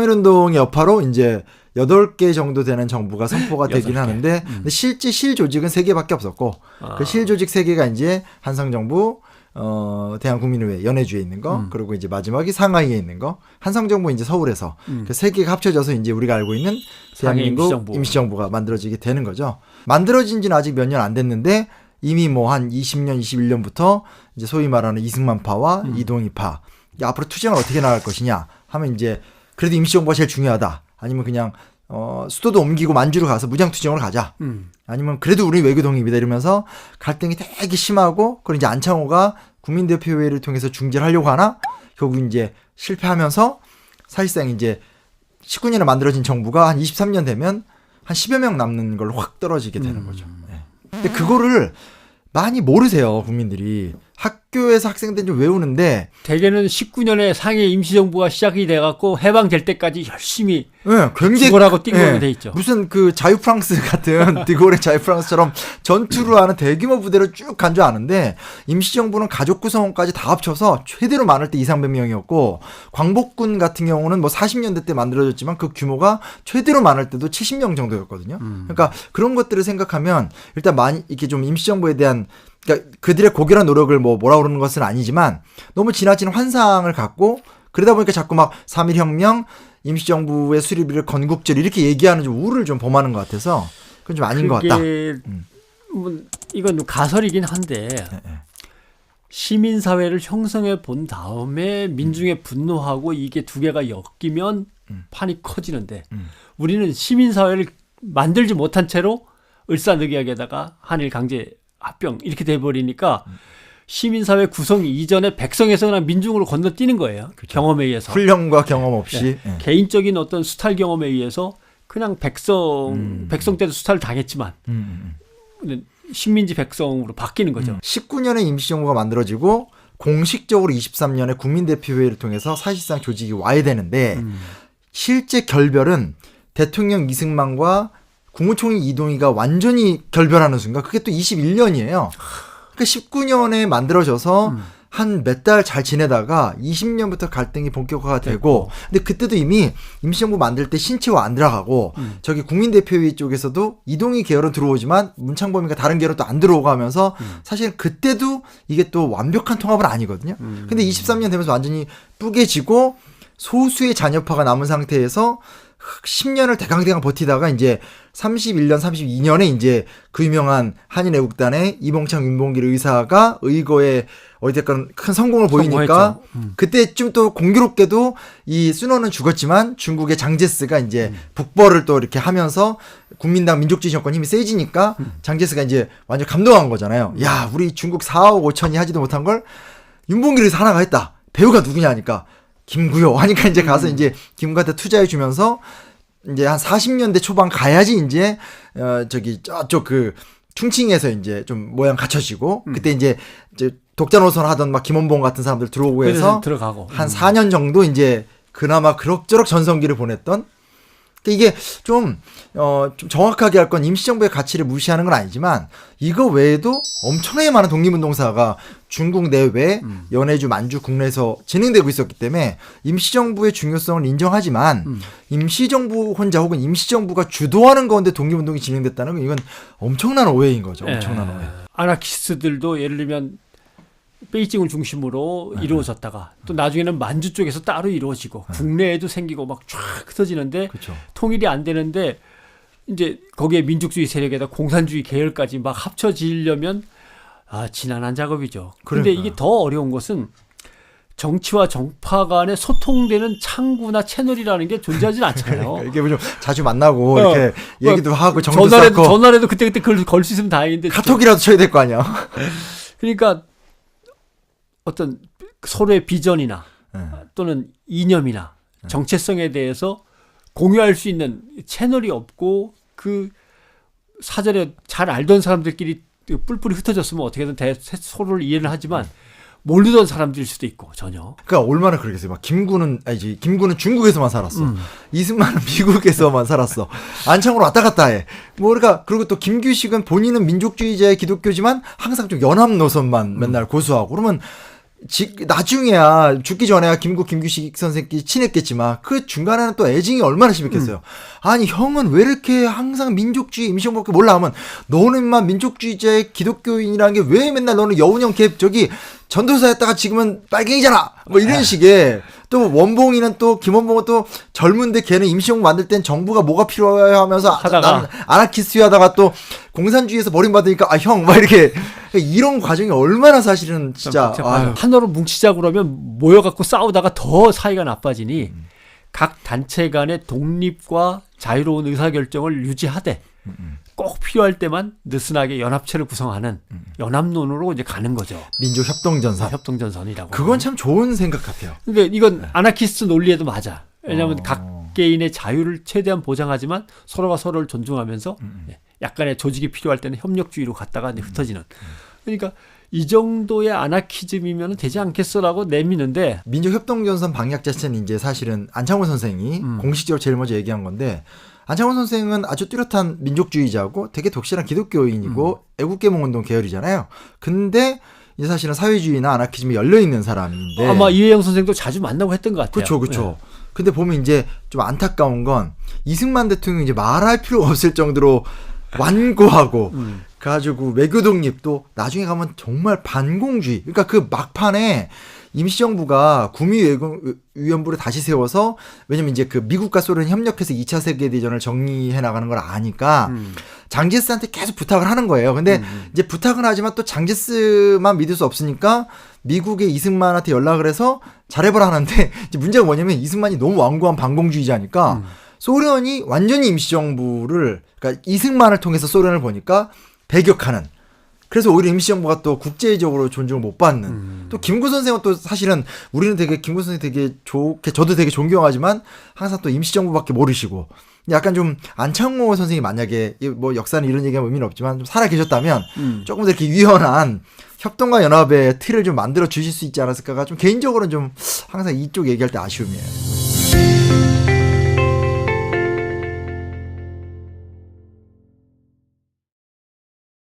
3.1운동의 여파로 이제 8개 정도 되는 정부가 선포가 되긴 여덟 개. 하는데 음. 실제 실 조직은 3개밖에 없었고 아. 그 실 조직 3개가 이제 한성정부 어, 대한국민의회 연해주에 있는 거, 음. 그리고 이제 마지막이 상하이에 있는 거, 한성정부 이제 서울에서 음. 그세 개가 합쳐져서 이제 우리가 알고 있는 대한민국 임시정부. 임시정부. 가 만들어지게 되는 거죠. 만들어진 지는 아직 몇 년 안 됐는데 이미 뭐 한 20년, 21년부터 이제 소위 말하는 이승만파와 음. 이동희파 야, 앞으로 투쟁을 어떻게 나갈 것이냐 하면 이제 그래도 임시정부가 제일 중요하다. 아니면 그냥 어, 수도도 옮기고 만주로 가서 무장투쟁으로 가자. 음. 아니면 그래도 우리 외교 독립이다 이러면서 갈등이 되게 심하고 그리고 이제 안창호가 국민대표회의를 통해서 중재를 하려고 하나 결국 이제 실패하면서 사실상 이제 19년에 만들어진 정부가 한 23년 되면 한 10여 명 남는 걸로 확 떨어지게 되는 음. 거죠. 네. 근데 그거를 많이 모르세요 국민들이 학교에서 학생들이 좀 외우는데 대개는 19년에 상해 임시정부가 시작이 돼갖고 해방될 때까지 열심히 네, 굉장히 죽어라고 뛴 예, 걸로 돼 있죠. 무슨 그 자유 프랑스 같은 디골의 자유 프랑스처럼 전투를 하는 대규모 부대를 쭉간 줄 아는데 임시정부는 가족 구성원까지 다 합쳐서 최대로 많을 때 2, 300명이었고 광복군 같은 경우는 뭐 40년대 때 만들어졌지만 그 규모가 최대로 많을 때도 70명 정도였거든요. 음. 그러니까 그런 것들을 생각하면 일단 많이 이렇게 좀 임시정부에 대한 그러니까 그들의 고결한 노력을 뭐 뭐라 그러는 것은 아니지만 너무 지나친 환상을 갖고 그러다 보니까 자꾸 막 3.1 혁명 임시정부의 수립을 건국절 이렇게 얘기하는 좀 우를 좀 범하는 것 같아서 그건 좀 아닌 것 같다. 음. 뭐 이건 가설이긴 한데 예. 시민 사회를 형성해 본 다음에 민중의 분노하고 이게 두 개가 엮이면 음. 판이 커지는데 음. 우리는 시민 사회를 만들지 못한 채로 을사늑약에다가 한일 강제 합병 이렇게 돼 버리니까 음. 시민 사회 구성 이전에 백성에서 그냥 민중으로 건너뛰는 거예요. 경험에 의해서. 훈련과 경험 없이 예. 개인적인 어떤 수탈 경험에 의해서 그냥 백성 음. 백성 때도 수탈을 당했지만 음, 음, 음. 식민지 백성으로 바뀌는 거죠. 19년에 임시정부가 만들어지고 공식적으로 23년에 국민대표회의를 통해서 사실상 조직이 와야 되는데 음. 실제 결별은 대통령 이승만과 국무총리 이동희가 완전히 결별하는 순간 그게 또 21년이에요. 그러니까 19년에 만들어져서 음. 한몇 달 잘 지내다가 20년부터 갈등이 본격화가 되고 근데 그때도 이미 임시정부 만들 때 신치와 안 들어가고 음. 저기 국민대표회의 쪽에서도 이동희 계열은 들어오지만 문창범이가 다른 계열은 또 안 들어오고 하면서 음. 사실 그때도 이게 또 완벽한 통합은 아니거든요. 음. 근데 23년 되면서 완전히 뿌개지고 소수의 잔여파가 남은 상태에서 10년을 대강대강 버티다가 이제 31년, 32년에 이제 그 유명한 한인애국단의 이봉창, 윤봉길 의사가 의거에 어디든 큰 성공을 보이니까. 음. 그때쯤 또 공교롭게도 이 순원은 죽었지만 중국의 장제스가 이제 음. 북벌을 또 이렇게 하면서 국민당 민족주의 정권 힘이 세지니까 음. 장제스가 이제 완전 감동한 거잖아요. 야, 우리 중국 4억 5천이 하지도 못한 걸 윤봉길 의사 하나가 했다. 배우가 누구냐 하니까 김구요 하니까 이제 가서 이제 김구한테 투자해 주면서 이제 한 40년대 초반 가야지 이제 어 저기 저쪽 그 충칭에서 이제 좀 모양 갖춰지고 음. 그때 이제 이제 독자 노선 하던 막 김원봉 같은 사람들 들어오고 해서 들어가고 한 음. 4년 정도 이제 그나마 그럭저럭 전성기를 보냈던 그러니까 이게 좀, 어, 좀 정확하게 할 건 임시정부의 가치를 무시하는 건 아니지만 이거 외에도 엄청나게 많은 독립운동사가 중국 내외, 음. 연해주, 만주, 국내에서 진행되고 있었기 때문에 임시정부의 중요성을 인정하지만 음. 임시정부 혼자 혹은 임시정부가 주도하는 가운데 독립운동이 진행됐다는 건 이건 엄청난 오해인 거죠. 엄청난 예. 오해. 아나키스트들도 예를 들면 베이징을 중심으로 네. 이루어졌다가 또 나중에는 만주 쪽에서 따로 이루어지고 국내에도 생기고 막 쫙 흩어지는데 그렇죠. 통일이 안 되는데 이제 거기에 민족주의 세력에다 공산주의 계열까지 막 합쳐지려면 아 지난한 작업이죠. 그러니까요. 이게 더 어려운 것은 정치와 정파 간에 소통되는 창구나 채널이라는 게 존재하진 않잖아요. 이게 뭐좀 자주 만나고 어, 이렇게 얘기도 하고 정도 전화라도 전화라도 그때 그때 걸 수 있으면 다행인데 카톡이라도 쳐야 될 거 아니야. 그러니까 어떤 서로의 비전이나 네. 또는 이념이나 정체성에 대해서 공유할 수 있는 채널이 없고 그 사전에 잘 알던 사람들끼리 뿔뿔이 흩어졌으면 어떻게든 대, 서로를 이해를 하지만 모르던 사람들일 수도 있고 전혀. 그러니까 얼마나 그러겠어요. 막 김구는 아니지 김구는 중국에서만 살았어. 음. 이승만은 미국에서만 살았어. 안창으로 왔다 갔다 해. 뭐 그러니까 그리고 또 김규식은 본인은 민족주의자의 기독교지만 항상 좀 연합 노선만 맨날 고수하고 그러면 지, 나중에야 죽기 전에야 김구 김규식 선생끼리 친했겠지만 그 중간에는 또 애증이 얼마나 심했겠어요. 아니 형은 왜 이렇게 항상 민족주의 임시형밖에 몰라 하면 너는 만 민족주의자의 기독교인이라는 게 왜 맨날 너는 여운형 개 저기 전도사였다가 지금은 빨갱이잖아. 뭐 이런 식의 또 원봉이는 또 김원봉은 또 젊은데 걔는 임시형 만들 땐 정부가 뭐가 필요해 하면서 하다가. 나는 아나키스트 하다가 또 공산주의에서 버림받으니까 아 형 막 이렇게 이런 과정이 얼마나 사실은 진짜 아유. 하나로 뭉치자 그러면 모여갖고 싸우다가 더 사이가 나빠지니 음. 각 단체 간의 독립과 자유로운 의사결정을 유지하되 음, 꼭 필요할 때만 느슨하게 연합체를 구성하는 음. 연합론으로 이제 가는 거죠. 민족 협동전선. 협동전선이라고. 그건 참 좋은 생각 같아요. 근데 이건 아나키스트 논리에도 맞아. 왜냐하면 어. 각 개인의 자유를 최대한 보장하지만 서로가 서로를 존중하면서 음, 예, 약간의 조직이 필요할 때는 협력주의로 갔다가 이제 흩어지는. 그러니까 이 정도의 아나키즘이면 되지 않겠어라고 내미는데 민족 협동전선 방향 자체는 이제 사실은 안창호 선생이 음. 공식적으로 제일 먼저 얘기한 건데 안창호 선생은 아주 뚜렷한 민족주의자고 되게 독실한 기독교인이고 애국계몽운동 계열이잖아요. 근데 이제 사실은 사회주의나 아나키즘에 열려 있는 사람인데 아마 이회영 선생도 자주 만나고 했던 것 같아요. 그렇죠, 그렇죠. 근데 보면 이제 좀 안타까운 건 이승만 대통령이 이제 말할 필요가 없을 정도로 완고하고 음. 가지고 외교 독립도 나중에 가면 정말 반공주의. 그러니까 그 막판에 임시정부가 구미외교위원부를 다시 세워서 왜냐면 이제 그 미국과 소련이 협력해서 2차 세계 대전을 정리해 나가는 걸 아니까 음. 장제스한테 계속 부탁을 하는 거예요. 근데 이제 부탁은 하지만 또 장제스만 믿을 수 없으니까 미국의 이승만한테 연락을 해서 잘해보라 하는데 이제 문제가 뭐냐면 이승만이 너무 완고한 반공주의자니까 음. 소련이 완전히 임시정부를 그러니까 이승만을 통해서 소련을 보니까 배격하는 그래서 오히려 임시정부가 또 국제적으로 존중을 못 받는 음. 또 김구 선생은 또 사실은 우리는 되게 김구 선생 되게 좋게 저도 되게 존경하지만 항상 또 임시정부밖에 모르시고 약간 좀 안창호 선생이 만약에 이뭐 역사는 이런 얘기하면 의미는 없지만 좀 살아 계셨다면 음. 조금 더 이렇게 유연한 협동과 연합의 틀을 좀 만들어 주실 수 있지 않았을까가 좀 개인적으로는 좀 항상 이쪽 얘기할 때 아쉬움이에요.